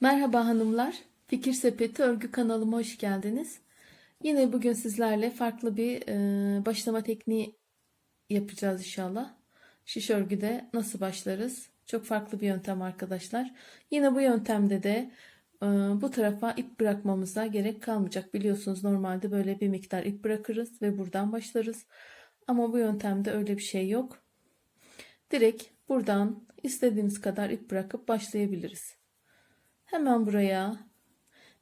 Merhaba hanımlar. Fikir Sepeti Örgü kanalıma hoş geldiniz. Yine bugün sizlerle farklı bir e, başlama tekniği yapacağız inşallah. Şiş örgüde nasıl başlarız? Çok farklı bir yöntem arkadaşlar. Yine bu yöntemde de e, bu tarafa ip bırakmamıza gerek kalmayacak. Biliyorsunuz normalde böyle bir miktar ip bırakırız ve buradan başlarız. Ama bu yöntemde öyle bir şey yok. Direkt buradan istediğimiz kadar ip bırakıp başlayabiliriz. Hemen buraya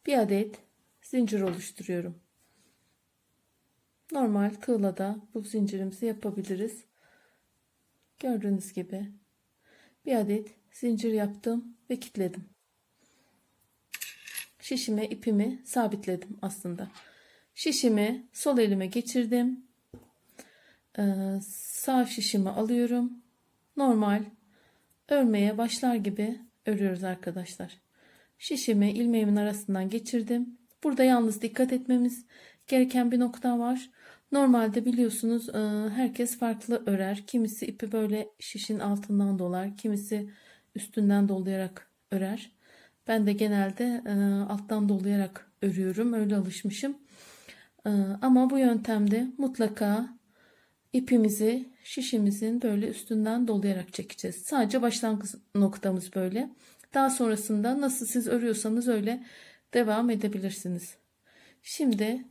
bir adet zincir oluşturuyorum. Normal tığla da bu zincirimizi yapabiliriz. Gördüğünüz gibi bir adet zincir yaptım ve kilitledim. Şişime ipimi sabitledim aslında. Şişimi sol elime geçirdim. Ee, sağ şişimi alıyorum. Normal örmeye başlar gibi örüyoruz arkadaşlar. Şişimi ilmeğimin arasından geçirdim. Burada yalnız dikkat etmemiz gereken bir nokta var. Normalde biliyorsunuz e, herkes farklı örer. Kimisi ipi böyle şişin altından dolar. Kimisi üstünden dolayarak örer. Ben de genelde e, alttan dolayarak örüyorum. Öyle alışmışım. E, ama bu yöntemde mutlaka ipimizi şişimizin böyle üstünden dolayarak çekeceğiz. Sadece başlangıç noktamız böyle. Daha sonrasında nasıl siz örüyorsanız öyle devam edebilirsiniz. Şimdi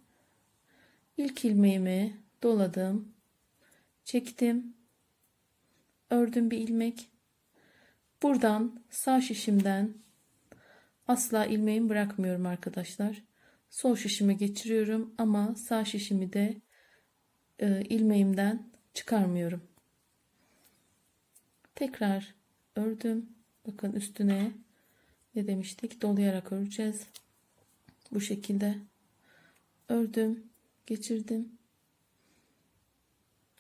ilk ilmeğimi doladım. Çektim. Ördüm bir ilmek. Buradan sağ şişimden asla ilmeğimi bırakmıyorum arkadaşlar. Sol şişime geçiriyorum ama sağ şişimi de e, ilmeğimden çıkarmıyorum. Tekrar ördüm. Bakın üstüne ne demiştik? Dolayarak öreceğiz. Bu şekilde ördüm, geçirdim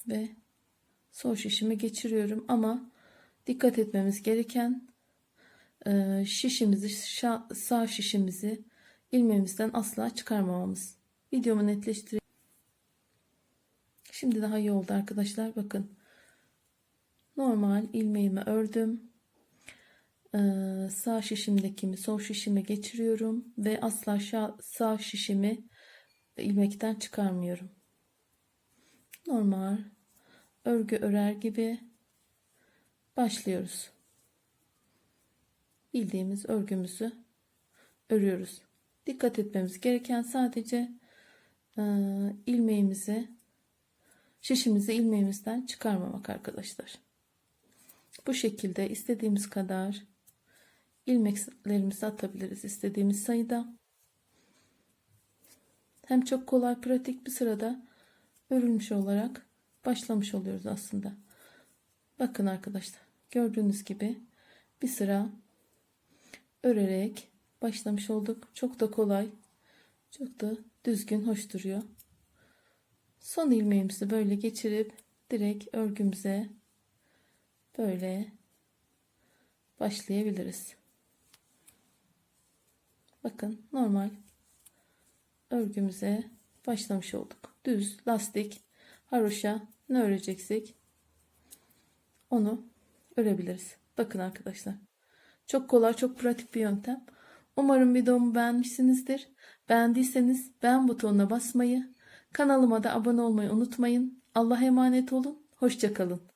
ve sol şişimi geçiriyorum ama dikkat etmemiz gereken e, şişimizi sağ şişimizi ilmeğimizden asla çıkarmamamız. Videomu netleştireyim. Şimdi daha iyi oldu arkadaşlar. Bakın. Normal ilmeğimi ördüm. Ee, sağ şişimdekimi sol şişime geçiriyorum ve asla sağ şişimi ilmekten çıkarmıyorum. Normal örgü örer gibi başlıyoruz. Bildiğimiz örgümüzü örüyoruz. Dikkat etmemiz gereken sadece e, ilmeğimizi şişimizi ilmeğimizden çıkarmamak arkadaşlar. Bu şekilde istediğimiz kadar ilmeklerimizi atabiliriz istediğimiz sayıda. Hem çok kolay pratik bir sırada örülmüş olarak başlamış oluyoruz aslında. Bakın arkadaşlar gördüğünüz gibi bir sıra örerek başlamış olduk. Çok da kolay. Çok da düzgün, hoş duruyor. Son ilmeğimizi böyle geçirip direkt örgümüze böyle başlayabiliriz. Bakın normal örgümüze başlamış olduk. Düz lastik haroşa ne öreceksek onu örebiliriz. Bakın arkadaşlar. Çok kolay, çok pratik bir yöntem. Umarım videomu beğenmişsinizdir. Beğendiyseniz beğen butonuna basmayı, kanalıma da abone olmayı unutmayın. Allah'a emanet olun. Hoşçakalın.